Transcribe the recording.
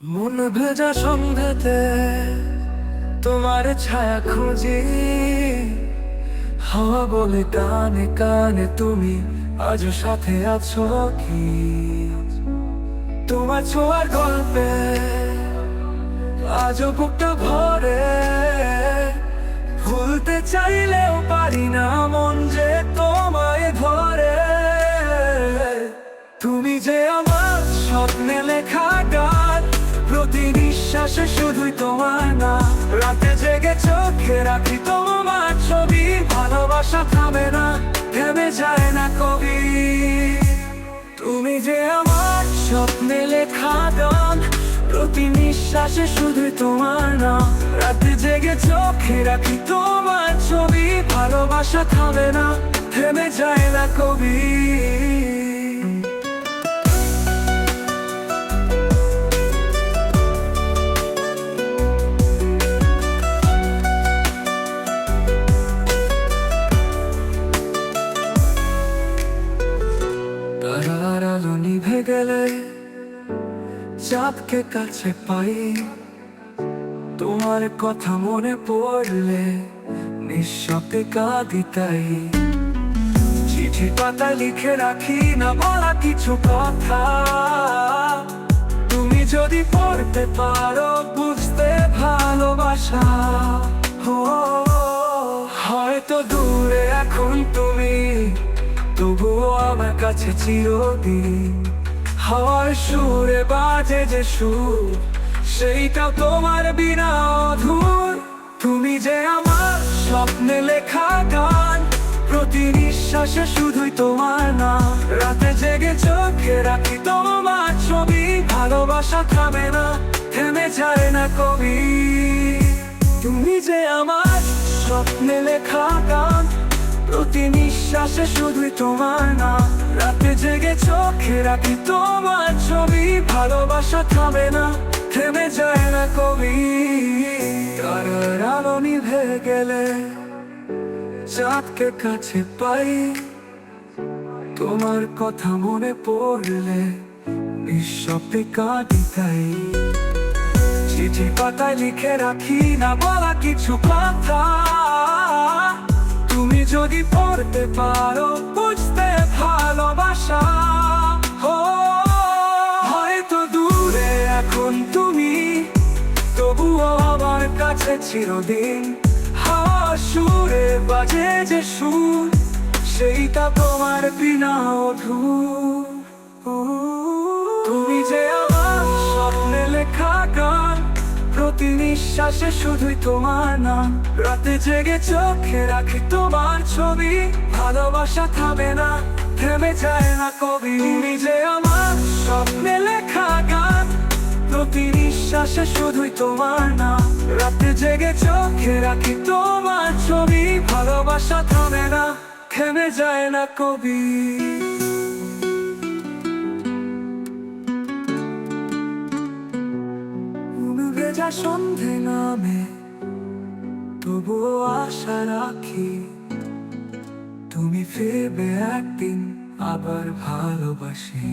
মন ভেজা সন্ধ্যেতে তোমার ছায়া খুঁজি। হাওয়া বলে কানে কানে তুমি আজ সাথে আছো কি? তোমার ছোঁয়ার গল্পে আজও বুকটা ভরে। ভুলতে চাইলেও পারি না মন যে তোমায় ধরে। তুমি যে আমার স্বপ্নে লেখা নিঃশ্বাসে শুধুই তোমার না, রাতে জেগে চোখে রাখি তোমার ছবি। ভালোবাসা থামে না, থেমে যায় না কবি। তুমি যে আমার স্বপ্নে লেখা গান, প্রতি নিঃশ্বাসে শুধুই তোমার না, রাতে জেগে চোখে রাখি তোমার ছবি। ভালোবাসা থামে না, থেমে যায় না কবি। গেলে কাছে পাই। তোমার কথা মনে পড়লে নিঃশব্দে কাঁদি তাই। চিঠি পাতা লিখে রাখি না বলা কিছু কথা। তুমি যদি পড়তে পারো বুঝতে ভালোবাসা। হয়তো দূরে এখন তুমি, তবুও আমার কাছে চিরদিন। হাওয়ার সুরে বাজে যে সুর সেইটা তোমার বিনা অধুর। তুমি যে আমার স্বপ্নে লেখা গান, প্রতি নিঃশ্বাসে শুধুই তোমার না রাতে জেগে চোখে রাখি তোমার ছবি, ভালোবাসা থামে না, থেমে যায় না কবি। তুমি যে আমার স্বপ্নে লেখা গান প্রতি নিঃশ্বাসে শুধুই তোমার নাম। রাতে জেগে চোখে রাখি তোমার ছবি। ভালোবাসা থামে না, থেমে যায় না কবি। তারার আলো নিভে গেলে চাঁদকে কাছে পাই। তোমার কথা মনে পড়লে নিঃশব্দে কাঁদি তাই। চিঠি পাতায় লিখে রাখি না বলা কিছু কথা। যদি পড়তে পারো, বুঝতে ভালোবাসা। হয়তো দূরে এখন তুমি, তবুও আমার কাছে চিরদিন। সুরে বাজে যে সুর, সেইটা তোমার বিনা অধুর। প্রতি নিঃশ্বাসে শুধুই তোমার নাম। রাতে জেগে চোখে রাখি তোমার ছবি। ভালোবাসা থামে না, থেমে যায় না কবি। যে আমার স্বপ্নে লেখা গান, প্রতি নিঃশ্বাসে শুধুই তোমার নাম। রাতে জেগে চোখে রাখি তোমার ছবি। ভালোবাসা থামে না, থেমে যায় না কবি। ভেজা সন্ধে নামে তবুও আশা রাখি তুমি ফিরবে একদিন আবার ভালোবাসি।